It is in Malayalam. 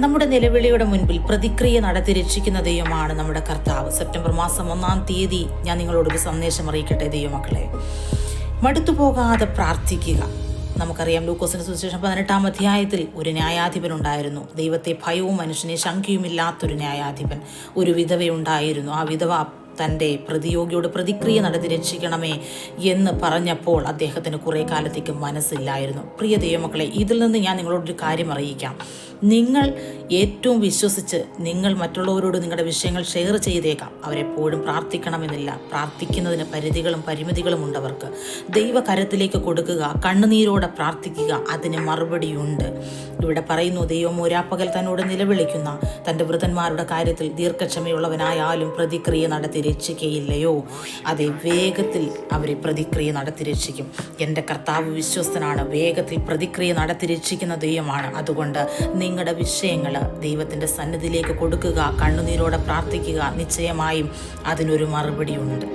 നമ്മുടെ നിലവിളിയുടെ മുൻപിൽ പ്രതിക്രിയ നടത്തി രക്ഷിക്കുന്ന ദൈവമാണ് നമ്മുടെ കർത്താവ്. സെപ്റ്റംബർ മാസം ഒന്നാം തീയതി ഞാൻ നിങ്ങളോടൊരു സന്ദേശം അറിയിക്കട്ടെ ദൈവമക്കളെ. മടുത്തു പോകാതെ പ്രാർത്ഥിക്കുക. നമുക്കറിയാം ലൂക്കോസിന് സുവിശേഷം പതിനെട്ടാം അധ്യായത്തിൽ ഒരു ന്യായാധിപൻ ഉണ്ടായിരുന്നു. ദൈവത്തെ ഭയവും മനുഷ്യനെ ശങ്കയുമില്ലാത്തൊരു ന്യായാധിപൻ ഒരു വിധവയുണ്ടായിരുന്നു ആ വിധവ തന്റെ പ്രതിയോഗിയോട് പ്രതിക്രിയ നടത്തി രക്ഷിക്കണമേ എന്ന് പറഞ്ഞപ്പോൾ അദ്ദേഹത്തിന് കുറേ കാലത്തേക്ക് മനസ്സില്ലായിരുന്നു. പ്രിയ ദൈവമക്കളെ ഇതിൽ നിന്ന് ഞാൻ നിങ്ങളോടൊരു കാര്യം അറിയിക്കാം. നിങ്ങൾ ഏറ്റവും വിശ്വസിച്ച് നിങ്ങൾ മറ്റുള്ളവരോട് നിങ്ങളുടെ വിഷയങ്ങൾ ഷെയർ ചെയ്തേക്കാം. അവരെപ്പോഴും പ്രാർത്ഥിക്കണമെന്നില്ല. പ്രാർത്ഥിക്കുന്നതിന് പരിധികളും പരിമിതികളും ഉണ്ടവർക്ക്. ദൈവകരത്തിലേക്ക് കൊടുക്കുക കണ്ണുനീരോടെ പ്രാർത്ഥിക്കുക അതിന് മറുപടിയുണ്ട് ഇവിടെ പറയുന്നു ദൈവം ഒരാപ്പകൽ തന്നോട് നിലവിളിക്കുന്ന തന്റെ വൃതന്മാരുടെ കാര്യത്തിൽ ദീർഘക്ഷമയുള്ളവനായാലും പ്രതിക്രിയ നടത്തി രക്ഷിക്കയില്ലയോ? അതേ വേഗത്തിൽ അവരെ പ്രതിക്രിയ നടത്തി രക്ഷിക്കും. എന്റെ കർത്താവ് വിശ്വസ്തനാണ്. വേഗത്തിൽ പ്രതിക്രിയ നടത്തി രക്ഷിക്കുന്ന ദൈവമാണ്. അതുകൊണ്ട് നിങ്ങളുടെ വിഷയങ്ങൾ ദൈവത്തിന്റെ സന്നിധിയിലേക്ക് കൊടുക്കുക കണ്ണുനീരോടെ പ്രാർത്ഥിക്കുക നിശ്ചയമായും അതിനൊരു മറുപടിയുണ്ട്.